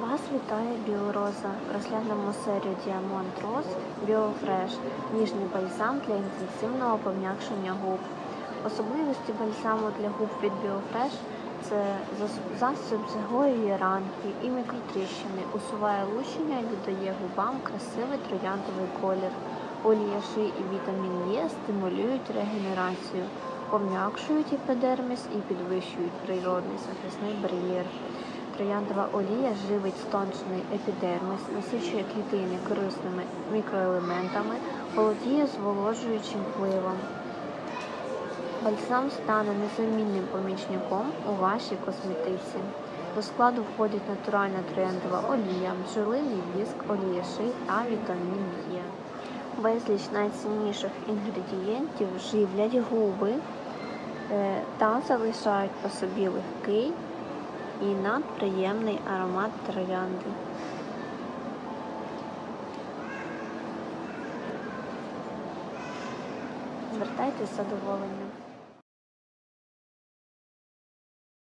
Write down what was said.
Вас вітає Біороза. Розглянемо серію Діамонт Роз Біофреш ніжний бальзам для інтенсивного пом'якшення губ. Особливості бальзаму для губ від Біофреш це зас- засіб загоює ранки і мікротріщини, усуває лущення і додає губам красивий трояндовий колір. Олія ши і вітамін Е стимулюють регенерацію, пом'якшують епідерміс і підвищують природний захисний бар'єр. Трояндова олія живить стончений епідерміс, насичує клітини корисними мікроелементами, володіє зволожуючим впливом. Бальзам стане незамінним помічником у вашій косметиці. До складу входять натуральна трояндова олія, бджолиний віск, олія ши та вітамін Е. Безліч найцінніших інгредієнтів живлять губи е, та залишають по собі легкий і надприємний аромат троянди. Звертайтесь з задоволенням.